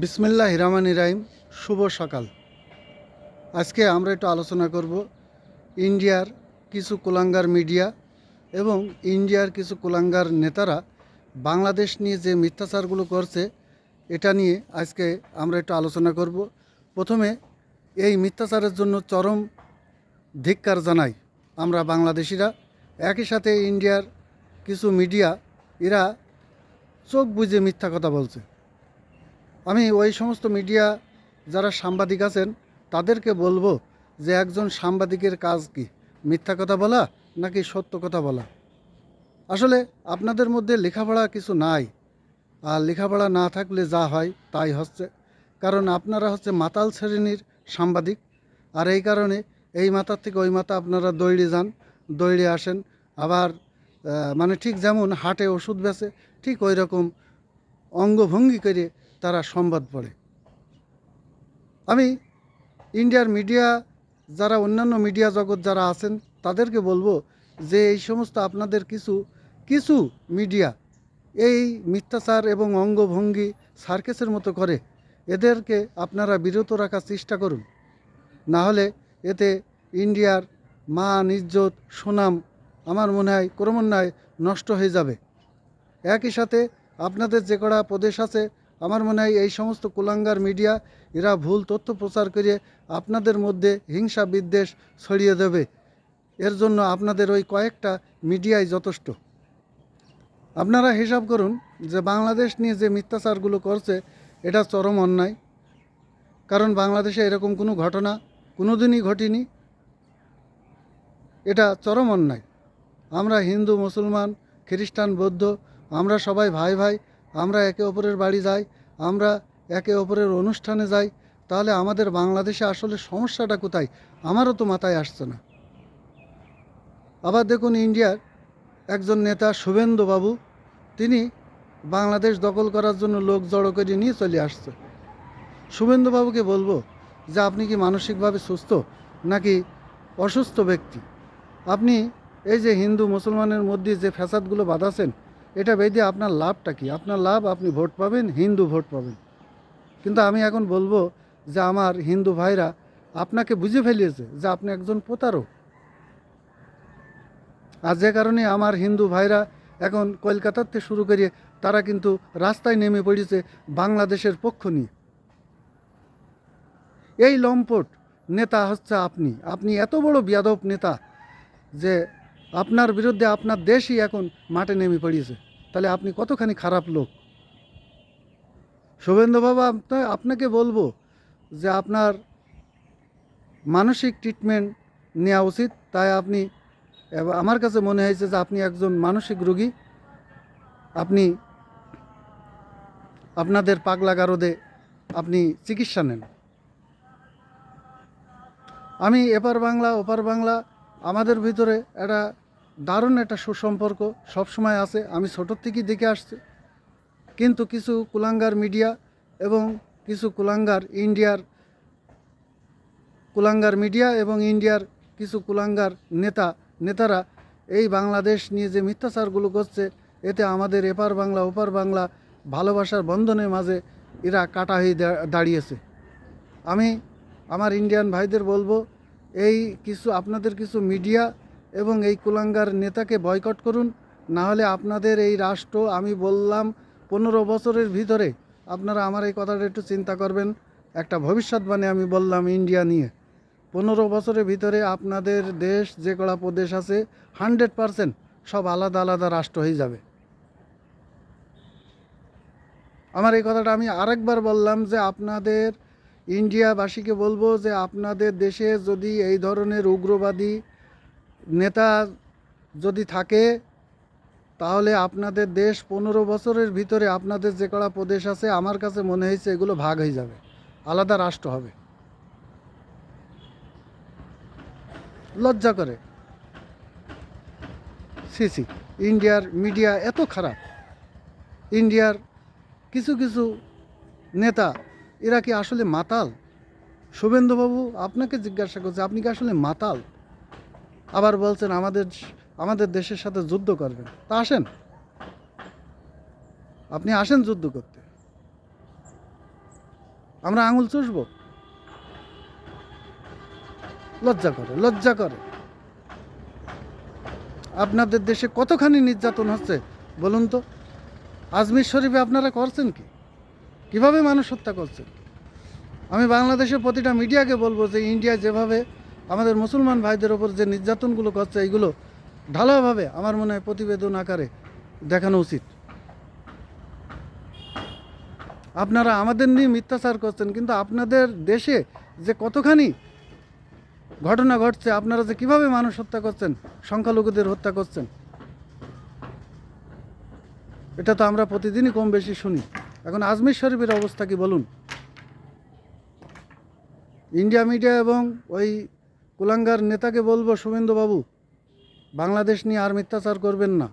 বিসমিল্লাহ হিরামান ইরাইম শুভ সকাল। আজকে আমরা একটু আলোচনা করব ইন্ডিয়ার কিছু কুলাঙ্গার মিডিয়া এবং ইন্ডিয়ার কিছু কুলাঙ্গার নেতারা বাংলাদেশ নিয়ে যে মিথ্যাচারগুলো করছে, এটা নিয়ে আজকে আমরা একটু আলোচনা করব। প্রথমে এই মিথ্যাচারের জন্য চরম ধিক্কার জানাই আমরা বাংলাদেশিরা। একই সাথে ইন্ডিয়ার কিছু মিডিয়া, এরা চোখ বুঝে মিথ্যা কথা বলছে। আমি ওই সমস্ত মিডিয়া যারা সাংবাদিক আছেন, তাদেরকে বলব যে একজন সাংবাদিকের কাজ কি? মিথ্যা কথা বলা নাকি সত্য কথা বলা? আসলে আপনাদের মধ্যে লেখাপড়া কিছু নাই। আর লেখাপড়া না থাকলে যা হয় তাই হচ্ছে। কারণ আপনারা হচ্ছে মাতাল শ্রেণির সাংবাদিক। আর এই কারণে এই মাথার থেকে ওই মাথা আপনারা দৌড়ে যান, দৌড়ে আসেন। আবার মানে ঠিক যেমন হাটে ওষুধ বেচে, ঠিক ওই রকম অঙ্গভঙ্গি করে তারা সংবাদ পড়ে। আমি ইন্ডিয়ার মিডিয়া, যারা অন্যান্য মিডিয়া জগৎ যারা আছেন, তাদেরকে বলব যে এই সমস্ত আপনাদের কিছু কিছু মিডিয়া এই মিথ্যাচার এবং অঙ্গভঙ্গি সার্কেসের মতো করে, এদেরকে আপনারা বিরত রাখার চেষ্টা করুন। না হলে এতে ইন্ডিয়ার মান, ইজ্জত, সুনাম আমার মনে হয় ক্রমান্বয়ে নষ্ট হয়ে যাবে। একই সাথে আপনাদের যে কটা প্রদেশ আছে আমার মনে হয় এই সমস্ত কুলাঙ্গার মিডিয়া, এরা ভুল তথ্য প্রচার করে আপনাদের মধ্যে হিংসা বিদ্বেষ ছড়িয়ে দেবে। এর জন্য আপনাদের ওই কয়েকটা মিডিয়াই যথেষ্ট। আপনারা হিসাব করুন যে বাংলাদেশ নিয়ে যে মিথ্যাচারগুলো করছে, এটা চরম অন্যায়। কারণ বাংলাদেশে এরকম কোনো ঘটনা কোনোদিনই ঘটেনি। এটা চরম অন্যায়। আমরা হিন্দু, মুসলমান, খ্রিস্টান, বৌদ্ধ, আমরা সবাই ভাই ভাই আমরা একে অপরের বাড়ি যাই, আমরা একে অপরের অনুষ্ঠানে যাই, তাহলে আমাদের বাংলাদেশে আসলে সমস্যাটা কোথায়? আমারও তো মাথায় আসছে না। আবার দেখুন ইন্ডিয়ার একজন নেতা শুভেন্দু বাবু, তিনি বাংলাদেশ দখল করার জন্য লোক জড়ো করে নিয়ে চলে আসছে। শুভেন্দু বাবুকে বলব যে, আপনি কি মানসিকভাবে সুস্থ নাকি অসুস্থ ব্যক্তি? আপনি এই যে হিন্দু মুসলমানের মধ্যে যে ফ্যাসাদগুলো বাঁধাছেন এটা বেঁধে আপনার লাভটা কি? আপনার লাভ আপনি ভোট পাবেন, হিন্দু ভোট পাবেন। কিন্তু আমি এখন বলব যে আমার হিন্দু ভাইরা আপনাকে বুঝে ফেলিয়েছে যে আপনি একজন প্রতারক। আর যে কারণে আমার হিন্দু ভাইরা এখন কলকাতার থেকে শুরু করে তারা কিন্তু রাস্তায় নেমে পড়েছে বাংলাদেশের পক্ষ নিয়ে। এই লম্পট নেতা হচ্ছে আপনি। আপনি এত বড় বিয়াদব নেতা যে আপনার বিরুদ্ধে আপনার দেশই এখন মাঠে নেমে পড়িয়েছে তাহলে আপনি কতখানি খারাপ লোক? শুভেন্দু বাবা, আপনার, আপনাকে বলব যে আপনার মানসিক ট্রিটমেন্ট নেওয়া উচিত। তাই আপনি আমার কাছে মনে হয়েছে যে আপনি একজন মানসিক রোগী। আপনি আপনাদের পাগলা গারদে আপনি চিকিৎসা নেন। আমি এপার বাংলা, ওপার বাংলা, আমাদের ভিতরে একটা দারুণ একটা সুসম্পর্ক সবসময় আছে। আমি ছোটোর থেকেই দেখে আসছি। কিন্তু কিছু কুলাঙ্গার মিডিয়া এবং কিছু কুলাঙ্গার ইন্ডিয়ার কুলাঙ্গার মিডিয়া এবং ইন্ডিয়ার কিছু কুলাঙ্গার নেতা, নেতারা এই বাংলাদেশ নিয়ে যে মিথ্যাচারগুলো করছে, এতে আমাদের এপার বাংলা, ওপার বাংলা ভালোবাসার বন্ধনের মাঝে এরা কাটা হয়ে দাঁড়িয়েছে। আমি আমার ইন্ডিয়ান ভাইদের বলব, এই কিছু, আপনাদের কিছু মিডিয়া এবং এই কুলাঙ্গার নেতাকে বয়কট করুন। না হলে আপনাদের এই রাষ্ট্র, আমি বললাম, পনেরো বছরের ভিতরে আপনারা আমার এই কথাটা একটু চিন্তা করবেন। একটা ভবিষ্যৎবাণী আমি বললাম ইন্ডিয়া নিয়ে। পনেরো বছরের ভিতরে আপনাদের দেশ, যে কড়া প্রদেশ আছে, হান্ড্রেড পারসেন্ট সব আলাদা আলাদা রাষ্ট্র হয়ে যাবে। আমার এই কথাটা আমি আরেকবার বললাম যে আপনাদের ইন্ডিয়াবাসীকে বলব যে আপনাদের দেশে যদি এই ধরনের উগ্রবাদী নেতা যদি থাকে, তাহলে আপনাদের দেশ পনেরো বছরের ভিতরে আপনাদের যে কড়া প্রদেশ আছে, আমার কাছে মনে হয়েছে এগুলো ভাগ হয়ে যাবে। আলাদা রাষ্ট্র হবে। লজ্জা করে। সি সি, ইন্ডিয়ার মিডিয়া এত খারাপ। ইন্ডিয়ার কিছু কিছু নেতা, এরা কি আসলে মাতাল? শুভেন্দুবাবু আপনাকে জিজ্ঞাসা করছে, আপনি কি আসলে মাতাল? আবার বলছেন আমাদের আমাদের দেশের সাথে যুদ্ধ করবেন। তা আসেন। আপনি আসেন যুদ্ধ করতে। আমরা আঙুল চুষবো। লজ্জা করে লজ্জা করে। আপনাদের দেশে কতখানি নির্যাতন হচ্ছে, বলুন তো? আজমির শরীফে আপনারা করছেন কি? কীভাবে মানুষ হত্যা করছেন? আমি বাংলাদেশের প্রতিটা মিডিয়াকে বলব যে ইন্ডিয়া যেভাবে আমাদের মুসলমান ভাইদের ওপর যে নির্যাতনগুলো করছে, এইগুলো ঢালাওভাবে আমার মনে হয় প্রতিবেদন আকারে দেখানো উচিত। আপনারা আমাদের নিয়ে মিথ্যাচার করছেন, কিন্তু আপনাদের দেশে যে কতখানি ঘটনা ঘটছে, আপনারা যে কীভাবে মানুষ হত্যা করছেন, সংখ্যালঘুদের হত্যা করছেন, এটা তো আমরা প্রতিদিনই কম বেশি শুনি। এখন আজমির শরীফের অবস্থা কি বলুন? ইন্ডিয়া মিডিয়া এবং ওই কুলাঙ্গার নেতাকে বলব শুভেন্দু বাবু বাংলাদেশ নিয়ে আর মিথ্যাচার করবেন না।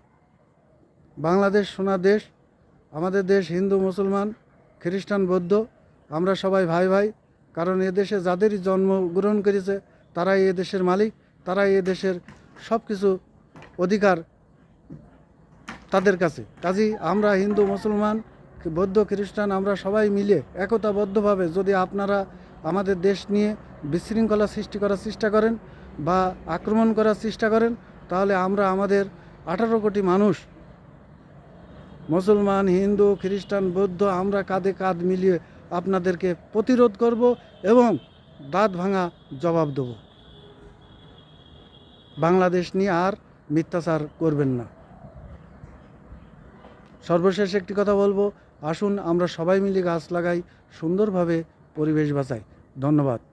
বাংলাদেশ সোনা দেশ, আমাদের দেশ হিন্দু, মুসলমান, খ্রিস্টান, বৌদ্ধ, আমরা সবাই ভাই ভাই, কারণ এ দেশে যাদেরই জন্মগ্রহণ করেছে, তারাই এ দেশের মালিক, তারাই এ দেশের সব কিছু অধিকার তাদের কাছে। কাজী, আমরা হিন্দু, মুসলমান, বৌদ্ধ, খ্রিস্টান, আমরা সবাই মিলে একতাবদ্ধভাবে যদি আপনারা আমাদের দেশ নিয়ে বিশৃঙ্খলা সৃষ্টি করার চেষ্টা করেন বা আক্রমণ করার চেষ্টা করেন, তাহলে আমরা আমাদের আঠারো কোটি মানুষ, মুসলমান, হিন্দু, খ্রিস্টান, বৌদ্ধ, আমরা কাঁধে কাঁধ মিলিয়ে আপনাদেরকে প্রতিরোধ করব এবং দাঁত ভাঙা জবাব দেব। বাংলাদেশ নিয়ে আর মিথ্যাচার করবেন না। সর্বশেষ একটি কথা বলব, আসুন আমরা সবাই মিলে গাছ লাগাই, সুন্দরভাবে পরিবেশ বাঁচাই। ধন্যবাদ।